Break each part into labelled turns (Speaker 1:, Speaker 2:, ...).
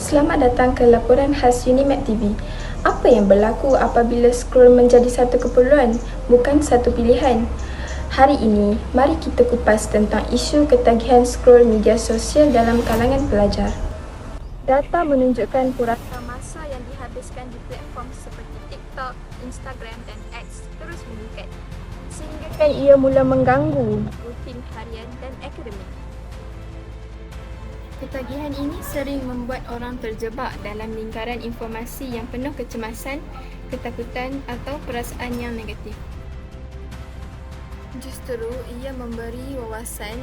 Speaker 1: Selamat datang ke laporan khas Unimap TV. Apa yang berlaku apabila scroll menjadi satu keperluan, bukan satu pilihan? Hari ini, mari kita kupas tentang isu ketagihan scroll media sosial dalam kalangan pelajar. Data menunjukkan purata masa yang dihabiskan di platform seperti TikTok, Instagram dan X terus meningkat sehingga ia mula mengganggu rutin harian dan akademik. Ketagihan ini sering membuat orang terjebak dalam lingkaran informasi yang penuh kecemasan, ketakutan atau perasaan yang negatif. Justru ia memberi wawasan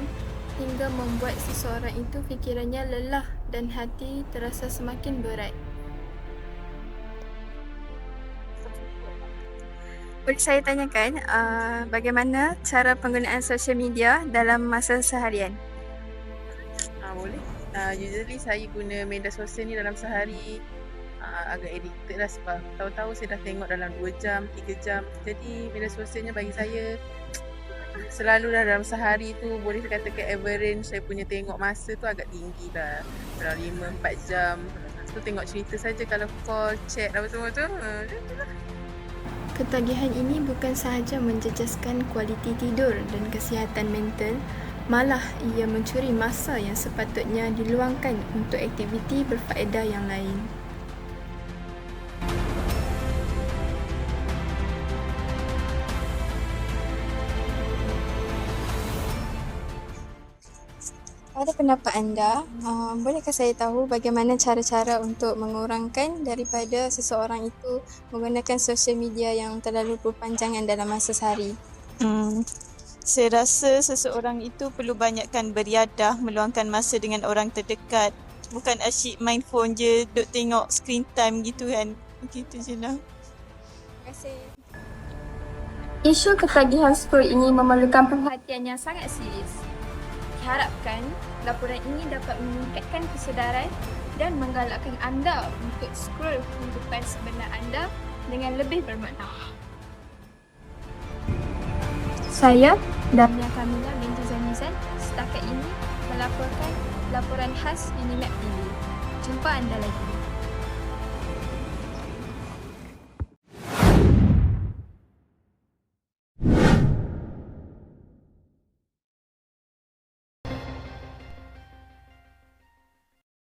Speaker 1: hingga membuat seseorang itu fikirannya lelah dan hati terasa semakin berat. Boleh saya tanyakan uh, bagaimana cara penggunaan sosial media dalam masa seharian?
Speaker 2: Ah boleh. Uh, usually saya guna media sosial ni dalam sehari uh, agak addicted lah sebab tahu-tahu saya dah tengok dalam 2 jam, 3 jam. Jadi media sosialnya bagi saya selalu dah dalam sehari tu boleh katakan average saya punya tengok masa tu agak tinggi lah. Dalam 5 4 jam. Tu tengok cerita saja kalau call, chat apa semua tu. Uh,
Speaker 1: Ketagihan ini bukan sahaja menjejaskan kualiti tidur dan kesihatan mental, malah ia mencuri masa yang sepatutnya diluangkan untuk aktiviti berfaedah yang lain. Pada pendapat anda, uh, bolehkah saya tahu bagaimana cara-cara untuk mengurangkan daripada seseorang itu menggunakan sosial media yang terlalu berpanjangan dalam masa sehari?
Speaker 3: Hmm, saya rasa seseorang itu perlu banyakkan beriadah meluangkan masa dengan orang terdekat. Bukan asyik main phone je, duk tengok screen time gitu kan. Begitu je lah.
Speaker 1: Terima kasih. Isu ketagihan scroll ini memerlukan perhatian yang sangat serius. Diharapkan laporan ini dapat meningkatkan kesedaran dan menggalakkan anda untuk scroll kehidupan sebenar anda dengan lebih bermakna. Saya, Damia Kamila binti Zanizan, setakat ini melaporkan laporan khas Unimap TV. Jumpa anda lagi.